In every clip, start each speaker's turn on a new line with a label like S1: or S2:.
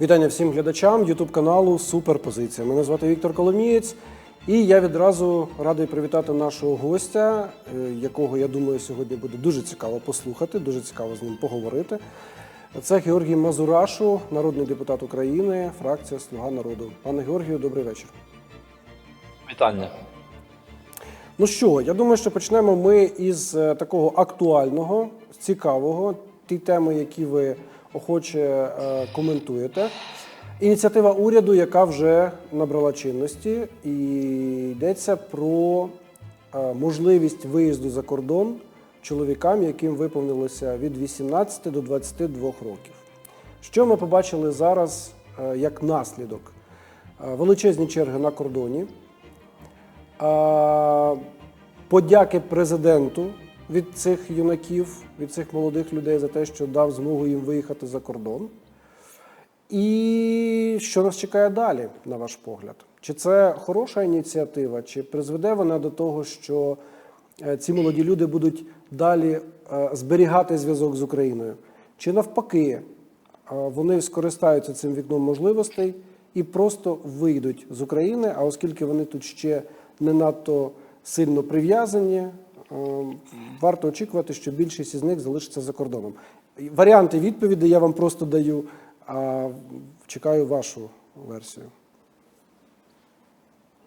S1: Вітання всім глядачам Ютуб каналу Суперпозиція. Мене звати Віктор Коломієць, і я відразу радий привітати нашого гостя, е, якого я думаю сьогодні буде дуже цікаво послухати, дуже цікаво з ним поговорити. Це Георгій Мазурашу, народний депутат України, фракція Слуга народу. Пане Георгію, добрий вечір.
S2: Вітання.
S1: Ну що, я думаю, що почнемо ми із е, такого актуального, цікавого, ті теми, які ви охоче е, коментуєте. Ініціатива уряду, яка вже набрала чинності, і йдеться про е, можливість виїзду за кордон чоловікам, яким виповнилося від 18 до 22 років. Що ми побачили зараз е, як наслідок? Величезні черги на кордоні. Подяки президенту від цих юнаків, від цих молодих людей за те, що дав змогу їм виїхати за кордон. І що нас чекає далі, на ваш погляд? Чи це хороша ініціатива, чи призведе вона до того, що е, ці молоді люди будуть далі е, зберігати зв'язок з Україною? Чи навпаки, е, вони скористаються цим вікном можливостей і просто вийдуть з України, а оскільки вони тут ще не надто сильно прив'язані, варто очікувати, що більшість із них залишиться за кордоном. Варіанти відповіді я вам просто даю, а чекаю вашу версію.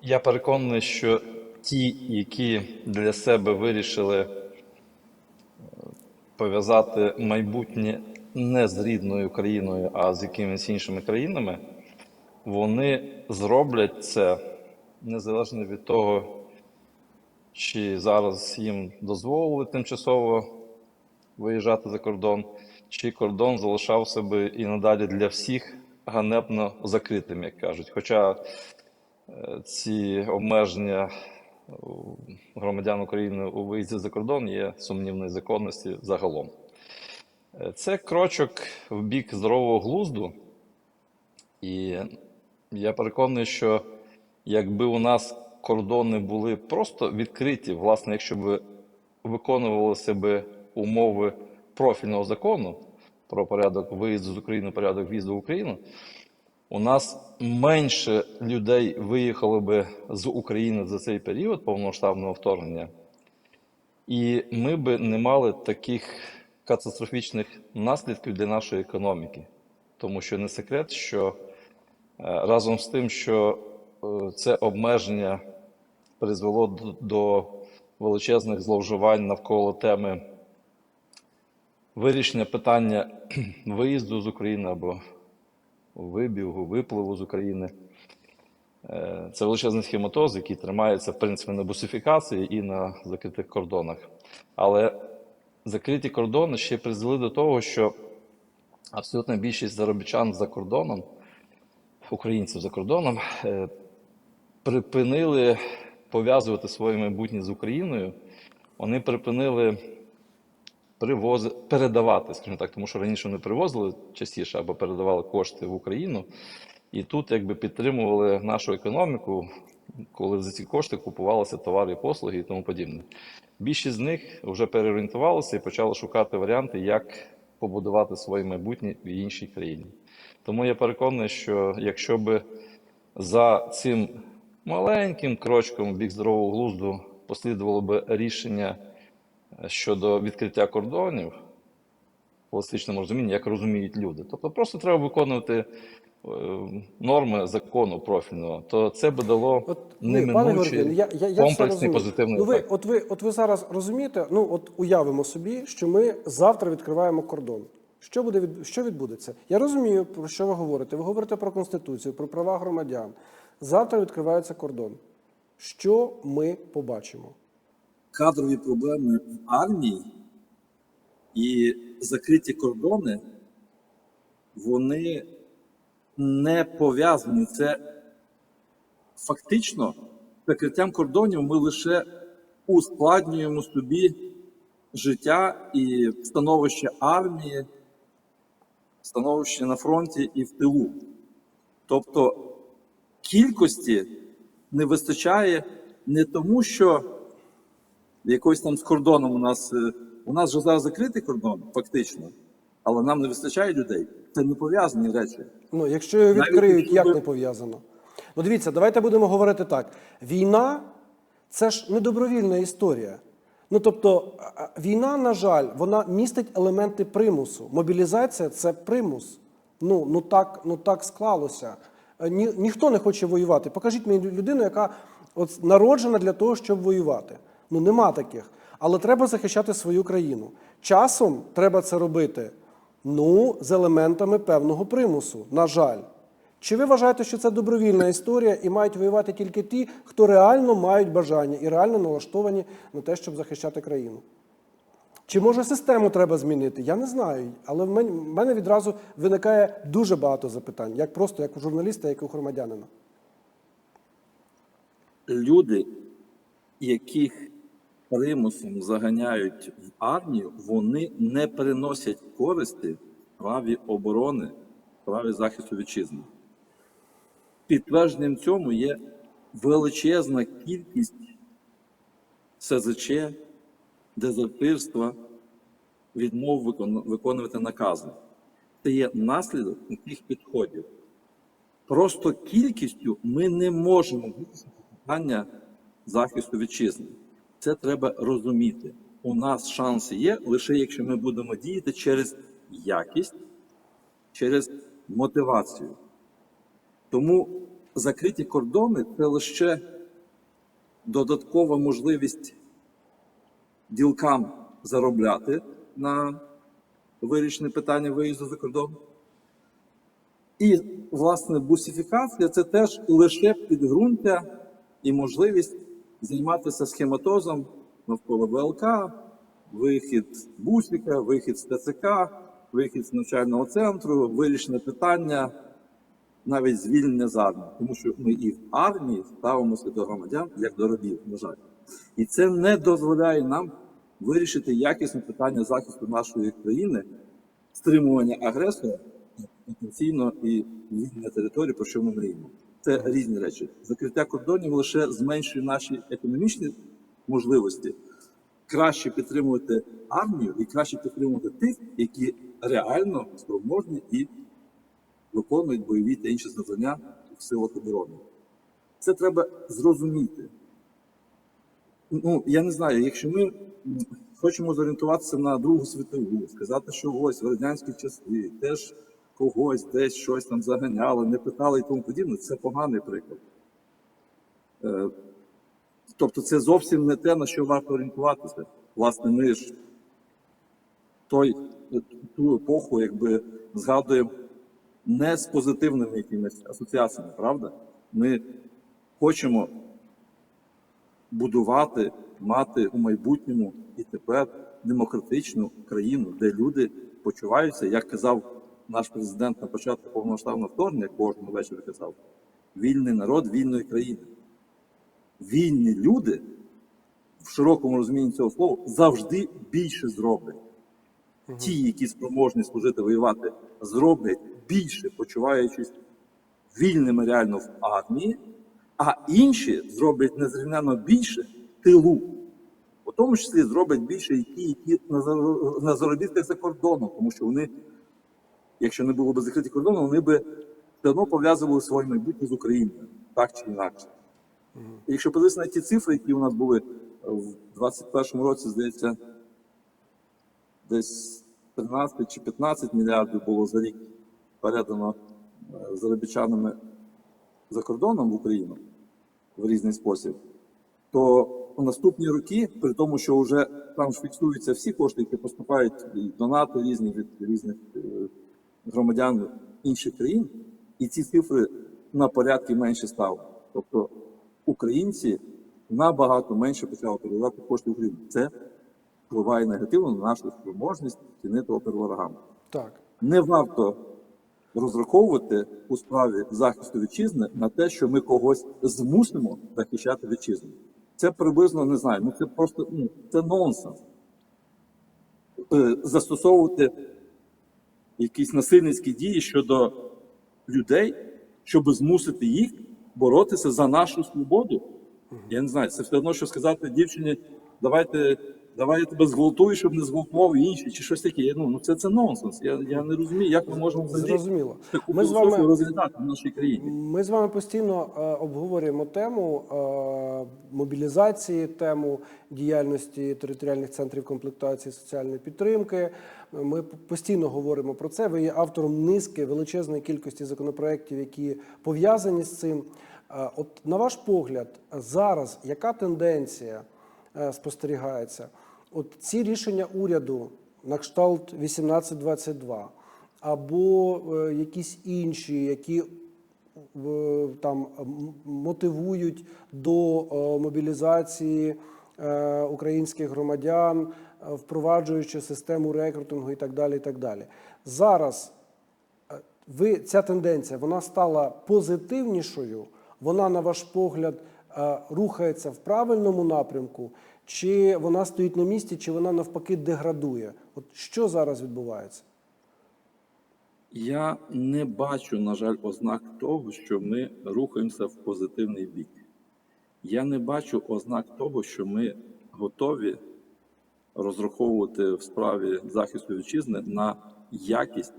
S2: Я переконаний, що ті, які для себе вирішили е, пов'язати майбутнє не з рідною країною, а з якимись іншими країнами, вони зроблять це незалежно від того, чи зараз їм дозволили тимчасово виїжджати за кордон, чи кордон залишав себе і надалі для всіх ганебно закритим, як кажуть. Хоча е, ці обмеження громадян України у виїзді за кордон є сумнівної законності загалом. Е, Це крочок в бік здорового глузду, і я переконаний, що якби у нас кордони були просто відкриті, власне, якщо б виконувалися б умови профільного закону про порядок виїзду з України, порядок в'їзду в Україну, у нас менше людей виїхало би з України за цей період повномасштабного вторгнення, і ми би не мали таких катастрофічних наслідків для нашої економіки. Тому що не секрет, що е, разом з тим, що е, це обмеження призвело до- величезних зловживань навколо теми вирішення питання виїзду з України або вибігу, випливу з України. Е, Це величезний схематоз, який тримається, в принципі, на бусифікації і на закритих кордонах. Але закриті кордони ще призвели до того, що абсолютна більшість заробітчан за кордоном, українців за кордоном, е, припинили пов'язувати своє майбутнє з Україною. Вони припинили привози, передавати, скажімо так, тому що раніше вони привозили частіше або передавали кошти в Україну, і тут якби підтримували нашу економіку, коли за ці кошти купувалися товари і послуги і тому подібне. Більшість з них вже переорієнтувалися і почали шукати варіанти, як побудувати своє майбутнє в іншій країні. Тому я переконаний, що якщо би за цим маленьким крочком в бік здорового глузду послідувало би рішення щодо відкриття кордонів в класичному розумінні, як розуміють люди. Тобто просто треба виконувати е, норми закону профільного, то це би дало
S1: От пане
S2: неминучий
S1: я, я, я
S2: комплексний позитивний
S1: ну, ви,
S2: ефект.
S1: от, ви, от ви зараз розумієте, ну от уявимо собі, що ми завтра відкриваємо кордон. Що буде від що відбудеться? Я розумію, про що ви говорите. Ви говорите про конституцію, про права громадян. Завтра відкривається кордон. Що ми побачимо?
S3: кадрові проблеми в армії і закриті кордони, вони не пов'язані. Це фактично закриттям кордонів ми лише ускладнюємо собі життя і становище армії, становище на фронті і в тилу. Тобто кількості не вистачає не тому, що якось там з кордоном у нас. е, У нас же зараз закритий кордон, фактично.
S2: але нам не вистачає людей. Це не пов'язані речі.
S1: Ну, якщо його відкриють, як не пов'язано? Ну, дивіться, давайте будемо говорити так: війна це ж не добровільна історія. Ну тобто, війна, на жаль, вона містить елементи примусу. Мобілізація це примус. Ну, ну так, ну так склалося. Е, Ні, ніхто не хоче воювати. Покажіть мені людину, яка от народжена для того, щоб воювати. Ну нема таких. Але треба захищати свою країну. Часом треба це робити ну, з елементами певного примусу, на жаль. Чи ви вважаєте, що це добровільна історія і мають воювати тільки ті, хто реально мають бажання і реально налаштовані на те, щоб захищати країну? Чи може систему треба змінити? Я не знаю. Але в мене, відразу виникає дуже багато запитань, як просто як у журналіста, як у громадянина.
S2: Люди, яких примусом заганяють в армію, вони не приносять користі праві оборони, праві захисту вітчизни. Підтвердженням цьому є величезна кількість СЗЧ, дезертирства, відмов виконувати накази. Це є наслідок таких підходів. Просто кількістю ми не можемо вирішити питання захисту вітчизни. Це треба розуміти. У нас шанси є лише якщо ми будемо діяти через якість, через мотивацію. Тому закриті кордони це лише додаткова можливість ділкам заробляти на вирішення питання виїзду за кордон. І, власне, бусифікація це теж лише підґрунтя і можливість займатися схематозом навколо ВЛК, вихід бусика, вихід з ТЦК, вихід з навчального центру, вирішення питання, навіть звільнення з армії. Тому що ми і в армії ставимося до громадян як до рабів, на жаль. І це не дозволяє нам вирішити якісне питання захисту нашої країни, стримування агресора потенційно і звільнення території, про що ми мріємо. Це різні речі. Закриття кордонів лише зменшує наші економічні можливості, краще підтримувати армію і краще підтримувати тих, які реально спроможні і виконують бойові та інші завдання в силах оборони. Це треба зрозуміти. Ну, я не знаю, якщо ми хочемо зорієнтуватися на Другу світову, сказати, що ось в радянські часи теж когось десь щось там заганяли, не питали і тому подібне, це поганий приклад. Е, тобто це зовсім не те, на що варто орієнтуватися. Власне, ми ж той, ту епоху якби згадуємо не з позитивними якимись асоціаціями, правда? Ми хочемо будувати, мати у майбутньому і тепер демократичну країну, де люди почуваються, як казав наш президент на початку повномасштабного вторгнення, кожного вечора казав, вільний народ вільної країни. Вільні люди в широкому розумінні цього слова завжди більше зроблять. Ті, які спроможні служити воювати, зроблять більше, почуваючись вільними реально в армії, а інші зроблять незрівняно більше тилу. У тому числі зроблять більше і ті, які на заробітках за кордоном, тому що вони, якщо не було б закриті кордони, вони би все одно пов'язували своє майбутнє з Україною, так чи інакше. І якщо подивитися на ті цифри, які у нас були в 2021 році, здається, десь 13 чи 15 мільярдів було за рік передано е, заробітчанами за кордоном в Україну в різний спосіб, то у наступні роки, при тому, що вже там ж фіксуються всі кошти, які поступають і донати різні від різних е, громадян інших країн, і ці цифри на порядки менше стали. Тобто українці набагато менше почали передавати кошти в Україну. Це впливає негативно на нашу спроможність чинити опір ворогам.
S1: Так.
S2: Не варто розраховувати у справі захисту вітчизни на те, що ми когось змусимо захищати вітчизну. Це приблизно не знаю. Ну це просто ну, це нонсенс. Е, Застосовувати якісь насильницькі дії щодо людей, щоб змусити їх боротися за нашу свободу. Я не знаю, це все одно, що сказати дівчині, давайте давай я тебе зґвалтую, щоб не зґвалтував інші, чи щось таке. Ну, ну це, це нонсенс. Я, я не розумію, як ми можемо
S1: Зрозуміло.
S2: таку
S1: Ми з вами
S2: розглядати в нашій країні.
S1: Ми з вами постійно е, обговорюємо тему е, мобілізації, тему діяльності територіальних центрів комплектації соціальної підтримки. Ми постійно говоримо про це. Ви є автором низки величезної кількості законопроєктів, які пов'язані з цим. Е, От на ваш погляд, зараз яка тенденція спостерігається? От ці рішення уряду на кшталт 1822 або е, якісь інші, які там мотивують до е, мобілізації е, українських громадян, е, впроваджуючи систему рекрутингу і так далі. І так далі. Зараз е, ви ця тенденція вона стала позитивнішою. Вона, на ваш погляд, е, рухається в правильному напрямку, чи вона стоїть на місці, чи вона навпаки деградує? От що зараз відбувається?
S2: Я не бачу, на жаль, ознак того, що ми рухаємося в позитивний бік. Я не бачу ознак того, що ми готові розраховувати в справі захисту вітчизни на якість,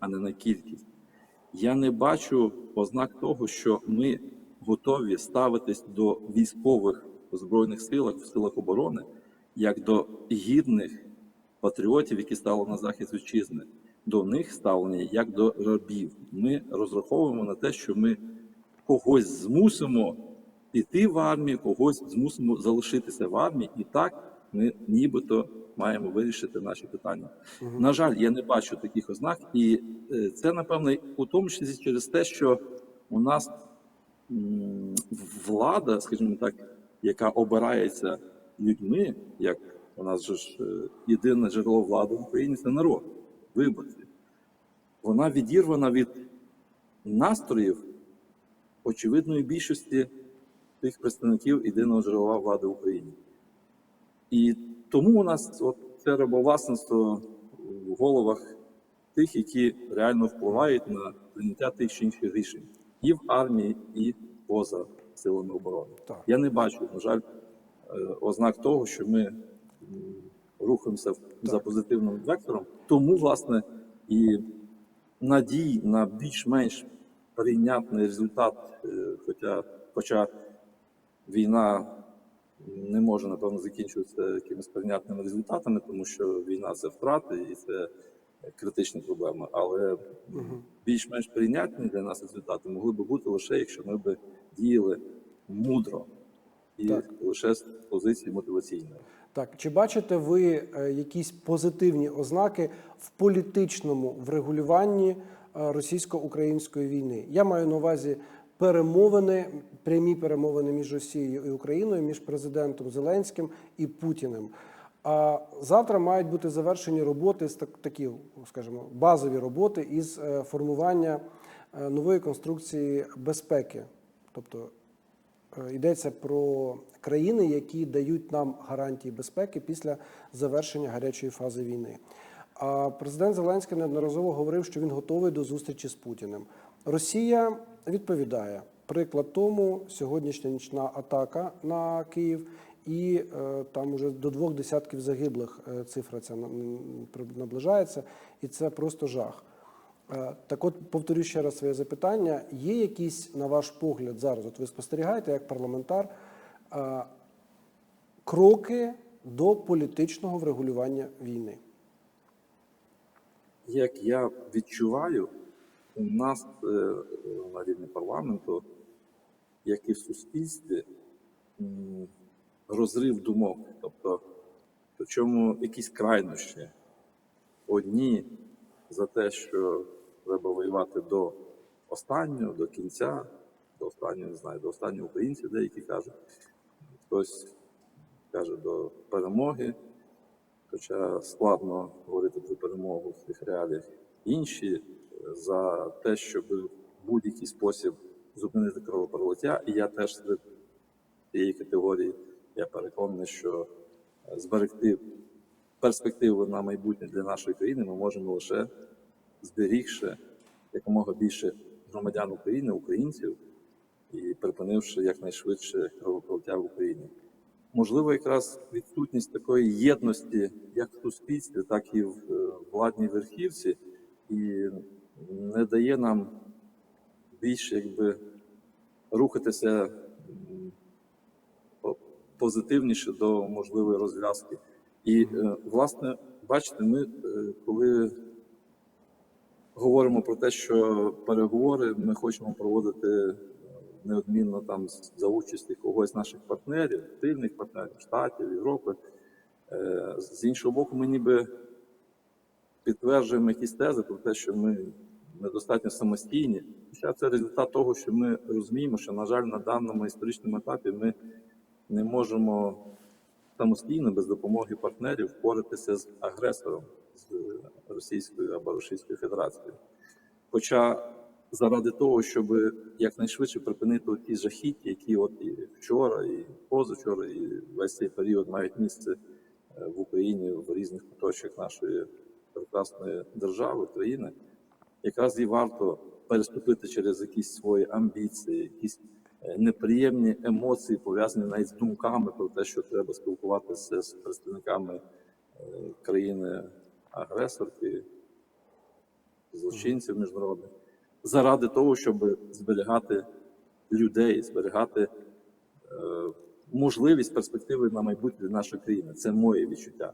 S2: а не на кількість. Я не бачу ознак того, що ми готові ставитись до військових збройних силах, в силах оборони, як до гідних патріотів, які стали на захист вітчизни. До них ставлення як до рабів. Ми розраховуємо на те, що ми когось змусимо піти в армію, когось змусимо залишитися в армії, і так ми нібито маємо вирішити наші питання. На жаль, я не бачу таких ознак, і е, це напевно у тому числі через те, що у нас влада, скажімо так, яка обирається людьми, як у нас же ж е, єдине джерело влади в Україні це народ, виборці. Вона відірвана від настроїв очевидної більшості тих представників єдиного джерела влади в Україні. І тому у нас от це рабовласництво в головах тих, які реально впливають на прийняття тих чи інших рішень і в армії, і поза силами оборони.
S1: Так.
S2: Я не бачу, на жаль, е, ознак того, що ми рухаємося в- за позитивним вектором. Тому, власне, і надій на більш-менш прийнятний результат, е, хоча, хоча війна не може, напевно, закінчуватися якимись прийнятними результатами, тому що війна це втрати і це критична проблема. Але більш-менш прийнятні для нас результати могли би бути лише, якщо ми б діяли мудро і
S1: Так.
S2: лише з позиції мотиваційної.
S1: Так, чи бачите ви е, якісь позитивні ознаки в політичному врегулюванні е, російсько-української війни? Я маю на увазі перемовини, прямі перемовини між Росією і Україною, між президентом Зеленським і Путіним. А завтра мають бути завершені роботи з так- такі, скажімо, базові роботи із е, формування е, нової конструкції безпеки, тобто Е, Йдеться про країни, які дають нам гарантії безпеки після завершення гарячої фази війни. А президент Зеленський неодноразово говорив, що він готовий до зустрічі з Путіним. Росія відповідає. Приклад тому сьогоднішня нічна атака на Київ, і е, там уже до двох десятків загиблих е, цифра ця наближається, і це просто жах. Е, Так от повторю ще раз своє запитання. Є якісь, на ваш погляд, зараз, от ви спостерігаєте як парламентар, кроки до політичного врегулювання війни?
S2: Як я відчуваю, у нас на рівні парламенту, як і в суспільстві, розрив думок. Тобто, причому якісь крайнощі. Одні за те, що треба воювати до останнього, до кінця, до останнього, не знаю, до останнього українців, деякі кажуть. Хтось каже до перемоги, хоча складно говорити про перемогу в цих реаліях. Інші е, за те, щоб в будь-який спосіб зупинити кровопролиття, і я теж серед цієї категорії. Я переконаний, що е, зберегти перспективи на майбутнє для нашої країни ми можемо лише зберігши якомога більше громадян України, українців і припинивши якнайшвидше кровопролиття в Україні. можливо, якраз відсутність такої єдності як в суспільстві, так і в е, владній верхівці, і не дає нам більше якби рухатися позитивніше до можливої розв'язки. І, е, власне, бачите, ми, е, коли говоримо про те, що переговори ми хочемо проводити е, неодмінно там за участі когось з наших партнерів, тильних партнерів, Штатів, Європи. З іншого боку, ми ніби підтверджуємо якісь тези про те, що ми недостатньо самостійні. Хоча це результат того, що ми розуміємо, що, на жаль, на даному історичному етапі ми не можемо самостійно без допомоги партнерів впоратися з агресором, з Російською або Російською Федерацією. Хоча заради того, щоб якнайшвидше припинити ті жахіття, які от і вчора, і позавчора, і весь цей період мають місце е, в Україні в різних куточках нашої прекрасної держави, країни, якраз і варто переступити через якісь свої амбіції, якісь е, неприємні емоції, пов'язані навіть з думками про те, що треба спілкуватися з представниками е, країни-агресорки, злочинців міжнародних, заради того, щоб зберігати людей, зберігати е, можливість перспективи на майбутнє нашої країни. Це моє відчуття.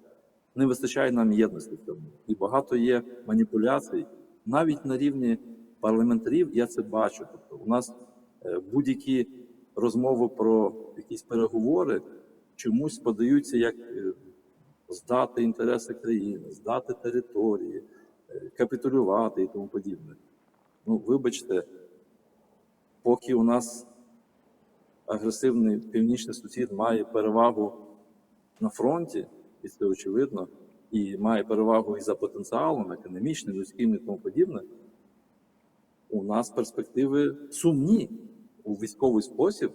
S2: Не вистачає нам єдності в цьому. І багато є маніпуляцій, навіть на рівні парламентарів я це бачу. Тобто, у нас е, будь-які розмови про якісь переговори чомусь подаються як е, здати інтереси країни, здати території, е, капітулювати і тому подібне. Ну, вибачте, поки у нас агресивний північний сусід має перевагу на фронті, і це очевидно, і має перевагу і за потенціалом, економічним, людським і тому подібне, у нас перспективи сумні у військовий спосіб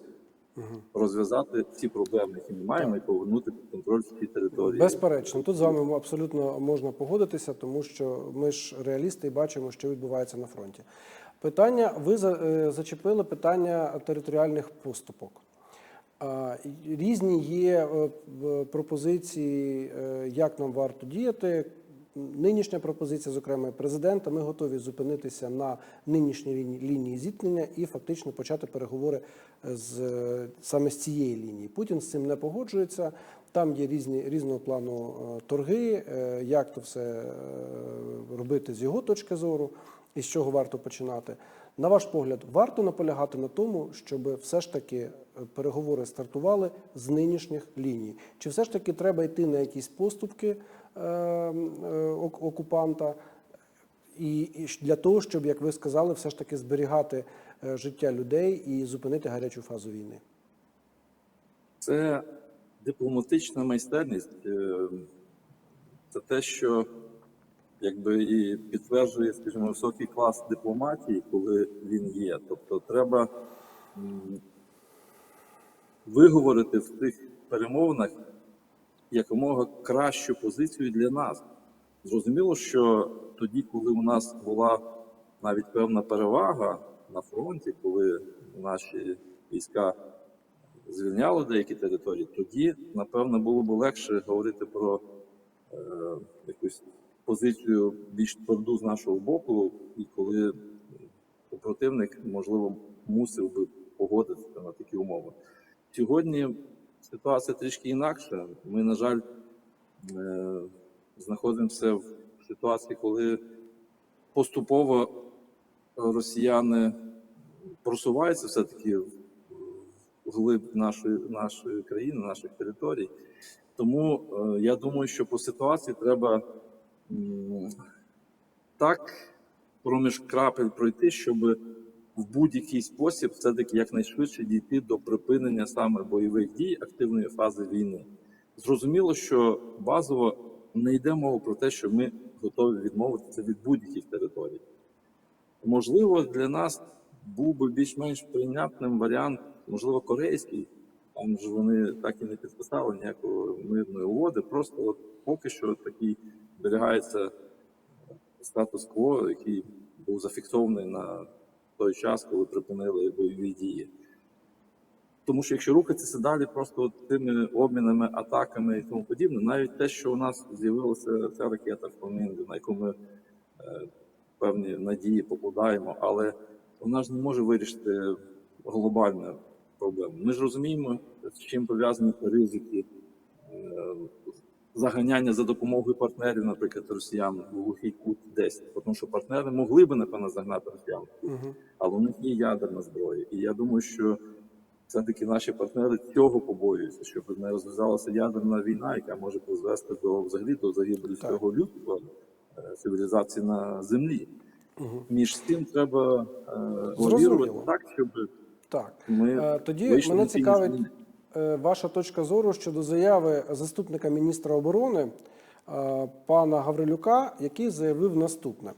S2: розв'язати ці проблеми, які ми маємо, і повернути під контроль ці території.
S1: Безперечно, тут з вами абсолютно можна погодитися, тому що ми ж реалісти і бачимо, що відбувається на фронті. Питання ви е, зачепили питання територіальних поступок. Різні є е, пропозиції, е, як нам варто діяти. Нинішня пропозиція, зокрема президента, ми готові зупинитися на нинішній лінії, зіткнення і фактично почати переговори з е, саме з цієї лінії. Путін з цим не погоджується. Там є різні різного плану е, торги, е, як то все робити з його точки зору і з чого варто починати. На ваш погляд, варто наполягати на тому, щоб все ж таки переговори стартували з нинішніх ліній? Чи все ж таки треба йти на якісь поступки окупанта? І, і для того, щоб, як ви сказали, все ж таки зберігати е, життя людей і зупинити гарячу фазу війни.
S2: Це дипломатична майстерність. е, Це те, що якби і підтверджує, скажімо, високий клас дипломатії, коли він є. Тобто треба виговорити в тих перемовинах якомога кращу позицію для нас. Зрозуміло, що тоді, коли у нас була навіть певна перевага на фронті, коли наші війська звільняли деякі території, тоді, напевно, було б легше говорити про е, якусь позицію більш тверду з нашого боку, і коли противник, можливо, мусив би погодитися на такі умови. Сьогодні ситуація трішки інакша. Ми, на жаль, е, знаходимося в ситуації, коли поступово росіяни просуваються все-таки глиб нашої, нашої країни, наших територій. Тому е, я думаю, що по ситуації треба так проміж крапель пройти, щоб в будь-який спосіб все-таки якнайшвидше дійти до припинення саме бойових дій активної фази війни. Зрозуміло, що базово не йде мова про те, що ми готові відмовитися від будь-яких територій. Можливо, для нас був би більш-менш прийнятним варіант, можливо, корейський. Там ж вони так і не підписали ніякої мирної угоди. Просто от поки що такий зберігається статус-кво, який був зафіксований на той час, коли припинили бойові дії. Тому що якщо рухатися далі просто тими обмінами, атаками і тому подібне, навіть те, що у нас з'явилася ця ракета в «Фламінго», на яку ми е, певні надії покладаємо, але вона ж не може вирішити глобальну проблему. Ми ж розуміємо, з чим пов'язані ризики е, заганяння за допомогою партнерів, наприклад, росіян в глухий кут десь, тому що партнери могли би напевно загнати росіян,
S1: Угу.
S2: але у них є ядерна зброя. І я думаю, що все-таки наші партнери цього побоюються, щоб не розв'язалася ядерна війна, яка може призвести до взагалі до загибелі всього людства, е, цивілізації на землі. Між цим треба е, лавірувати так, щоб
S1: Так.
S2: ми
S1: Е, Тоді мене цікавить ваша точка зору щодо заяви заступника міністра оборони е, пана Гаврилюка, який заявив наступне: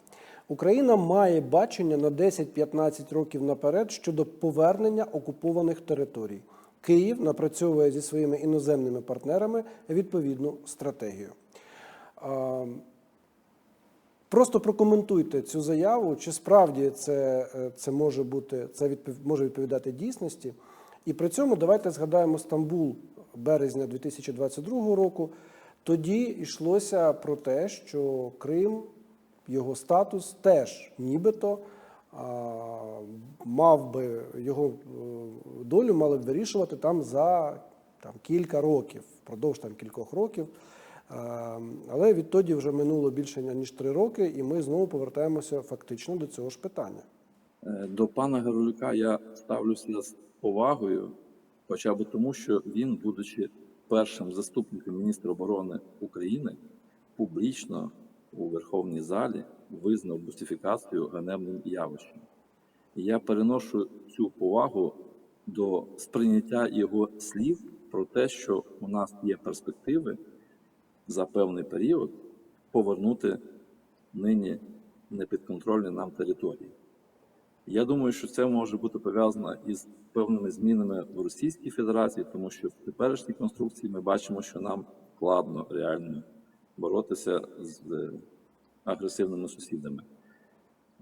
S1: Україна має бачення на 10-15 років наперед щодо повернення окупованих територій. Київ напрацьовує зі своїми іноземними партнерами відповідну стратегію. Е, Просто прокоментуйте цю заяву, чи справді це, е, це може бути це відпов- може відповідати дійсності. І при цьому давайте згадаємо Стамбул березня 2022 року. Тоді йшлося про те, що Крим, його статус теж нібито мав би його е, долю мали б вирішувати там за там, кілька років, впродовж там кількох років. Е, Але відтоді вже минуло більше ніж три роки, і ми знову повертаємося фактично до цього ж питання.
S2: Е, До пана Геролюка я ставлюся повагою, хоча б тому, що він, будучи першим заступником міністра оборони України, публічно у Верховній залі визнав бусифікацію ганебним явищем. І я переношу цю повагу до сприйняття його слів про те, що у нас є перспективи за певний період повернути нині непідконтрольні нам території. Я думаю, що це може бути пов'язано із певними змінами в Російській Федерації, тому що в теперішній конструкції ми бачимо, що нам складно реально боротися з е, агресивними сусідами.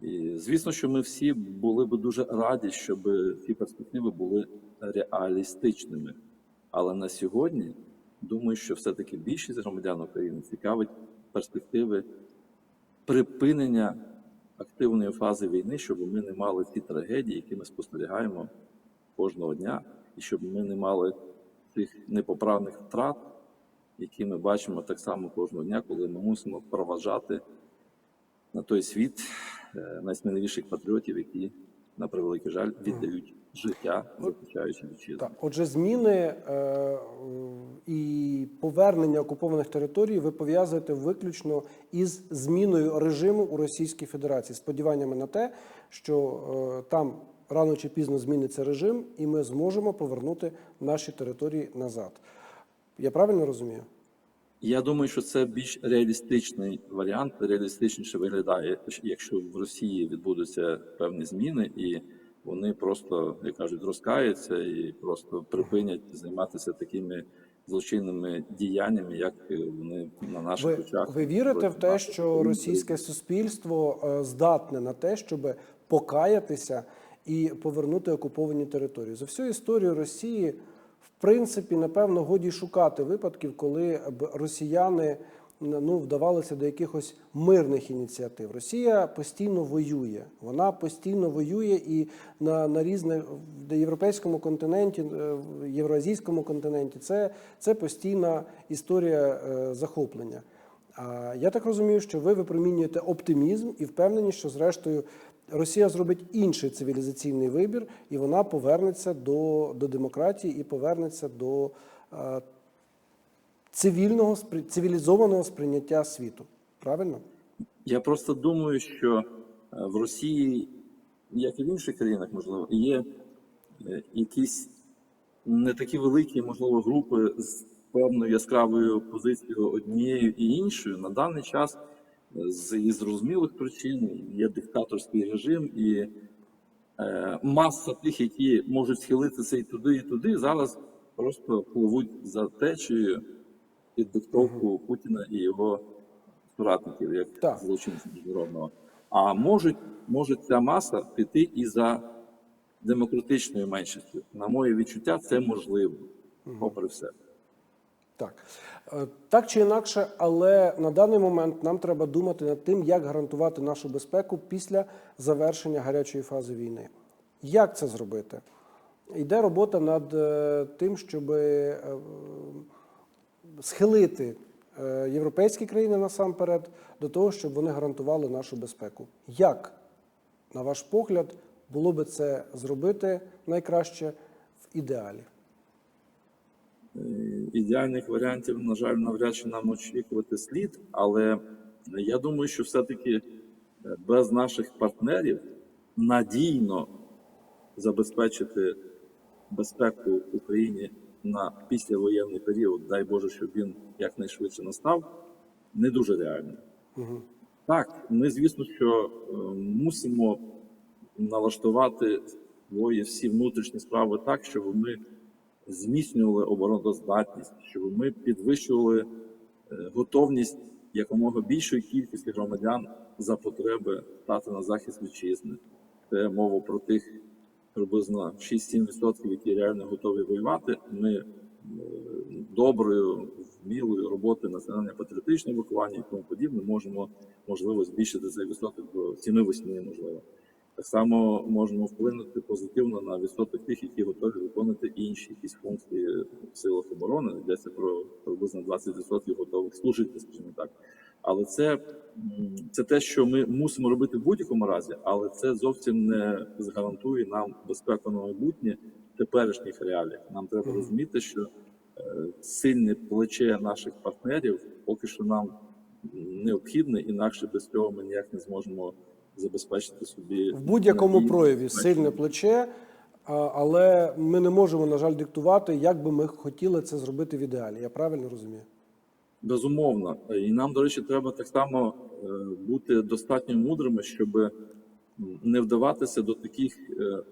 S2: І звісно, що ми всі були б дуже раді, щоб ці перспективи були реалістичними. Але на сьогодні думаю, що все-таки більшість громадян України цікавить перспективи припинення активної фази війни, щоб ми не мали ті трагедії, які ми спостерігаємо кожного дня, і щоб ми не мали тих непоправних втрат, які ми бачимо так само кожного дня, коли ми мусимо проважати на той світ е, найсміливіших патріотів, які, на превеликий жаль, віддають життя, захищаючи вітчизну.
S1: Так, отже, зміни е, е, і повернення окупованих територій ви пов'язуєте виключно із зміною режиму у Російській Федерації, сподіваннями на те, що е, там рано чи пізно зміниться режим, і ми зможемо повернути наші території назад. Я правильно розумію?
S2: Я думаю, що це більш реалістичний варіант, реалістичніше виглядає, якщо в Росії відбудуться певні зміни, і вони просто, як кажуть, розкаються і просто припинять займатися такими злочинними діяннями, як е, вони на наших
S1: Ви,
S2: очах.
S1: ви вірите в те, що російське суспільство е, здатне на те, щоб покаятися і повернути окуповані території? За всю історію Росії, принципі, напевно, годі шукати випадків, коли б росіяни ну, вдавалися до якихось мирних ініціатив. Росія постійно воює. Вона постійно воює і на, на різних в європейському континенті, е, в євроазійському континенті це, це постійна історія е, захоплення. А я так розумію, що ви випромінюєте оптимізм і впевнені, що зрештою Росія зробить інший цивілізаційний вибір, і вона повернеться до, до демократії і повернеться до е, цивільного цивілізованого сприйняття світу. Правильно?
S2: Я просто думаю, що е, в Росії, як і в інших країнах, можливо, є е, якісь не такі великі, можливо, групи з певною яскравою позицією однією і іншою. На даний час з із зрозумілих причин є диктаторський режим і е, маса тих, які можуть схилитися і туди, і туди, зараз просто пливуть за течією під диктовку Путіна і його соратників, як
S1: Так.
S2: злочинців міжнародного. А можуть, може ця маса піти і за демократичною меншістю. На моє відчуття, це можливо, попри все.
S1: Так. Е, Так чи інакше, але на даний момент нам треба думати над тим, як гарантувати нашу безпеку після завершення гарячої фази війни. Як це зробити? Йде робота над е, тим, щоб е, схилити європейські країни насамперед до того, щоб вони гарантували нашу безпеку. Як, на ваш погляд, було би це зробити найкраще в ідеалі?
S2: Ідеальних варіантів, на жаль, навряд чи нам очікувати слід, але я думаю, що все-таки е, без наших партнерів надійно забезпечити безпеку Україні на післявоєнний період, дай Боже, щоб він якнайшвидше настав, не дуже реально. Так, ми, звісно, що е, мусимо налаштувати свої всі внутрішні справи так, щоб ми зміцнювали обороноздатність, щоб ми підвищували е, готовність якомога більшої кількості громадян за потреби стати на захист вітчизни. Це мова про тих приблизно 6-7%, які реально готові воювати. Ми е, доброю, вмілою роботи національне патріотичне виховання і тому подібне можемо можливо збільшити цей відсоток до 7-8, можливо. Так само можемо вплинути позитивно на відсоток тих, які готові виконувати інші якісь функції в силах оборони. Йдеться про приблизно 20% готових служити, скажімо так. Але це, це те, що ми мусимо робити в будь-якому разі, але це зовсім не гарантує нам безпеку на майбутнє в теперішніх реаліях. Нам треба розуміти, що е, сильне плече наших партнерів поки що нам необхідне, інакше без цього ми ніяк не зможемо забезпечити собі
S1: В будь-якому прояві сильне плече, але ми не можемо, на жаль, диктувати, як би ми хотіли це зробити в ідеалі. Я правильно розумію?
S2: Безумовно. І нам, до речі, треба так само е, бути достатньо мудрими, щоб не вдаватися до таких е,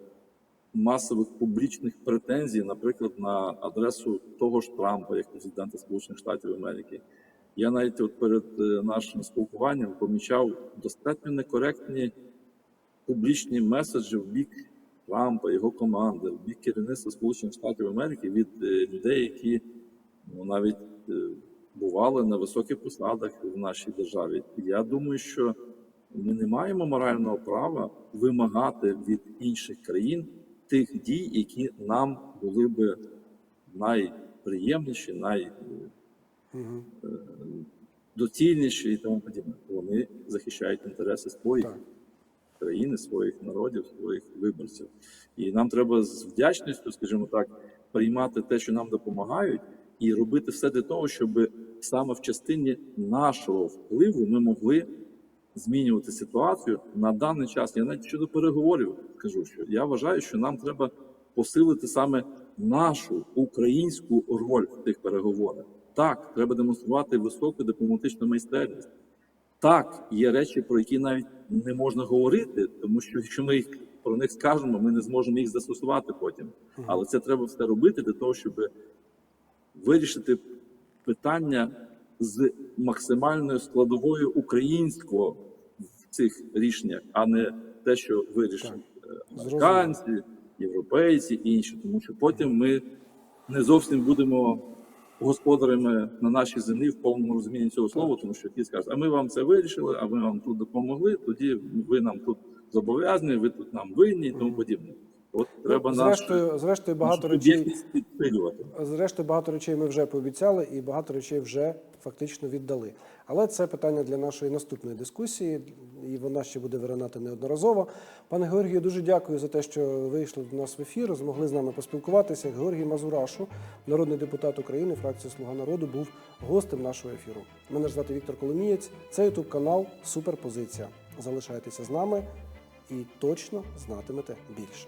S2: масових публічних претензій, наприклад, на адресу того ж Трампа, як президента Сполучених Штатів Америки. Я навіть от перед е, нашим спілкуванням помічав достатньо некоректні публічні меседжі в бік Трампа, його команди, в бік керівництва Сполучених Штатів Америки від е, людей, які ну, навіть е, бували на високих посадах в нашій державі. Я думаю, що ми не маємо морального права вимагати від інших країн тих дій, які нам були би найприємніші, найдоцільніші і тому подібне. Вони захищають інтереси своїх
S1: Так.
S2: країни, своїх народів, своїх виборців. І нам треба з вдячністю, скажімо так, приймати те, що нам допомагають, і робити все для того, щоб саме в частині нашого впливу ми могли змінювати ситуацію на даний час. Я навіть щодо переговорів кажу, що я вважаю, що нам треба посилити саме нашу українську роль в тих переговорах. Так, треба демонструвати високу дипломатичну майстерність. Так, є речі, про які навіть не можна говорити, тому що якщо ми їх про них скажемо, ми не зможемо їх застосувати потім. Але це треба все робити для того, щоб вирішити питання з максимальною складовою українського в цих рішеннях, а не те, що вирішать е, американці, європейці і інші, тому що потім ми не зовсім будемо господарями на нашій землі в повному розумінні цього слова, тому що ті скажуть, а ми вам це вирішили, а ми вам тут допомогли, тоді ви нам тут зобов'язані, ви тут нам винні і тому подібне. От треба нашу,
S1: зрештою, зрештою, багато речей.
S2: підсилювати.
S1: Зрештою, багато речей ми вже пообіцяли, і багато речей вже фактично віддали. Але це питання для нашої наступної дискусії, і вона ще буде виринати неодноразово. Пане Георгію, дуже дякую за те, що вийшли до нас в ефір, змогли з нами поспілкуватися. Георгій Мазурашу, народний депутат України, фракція Слуга народу, був гостем нашого ефіру. Мене ж звати Віктор Коломієць. Це ютуб канал Суперпозиція. Залишайтеся з нами і точно знатимете більше.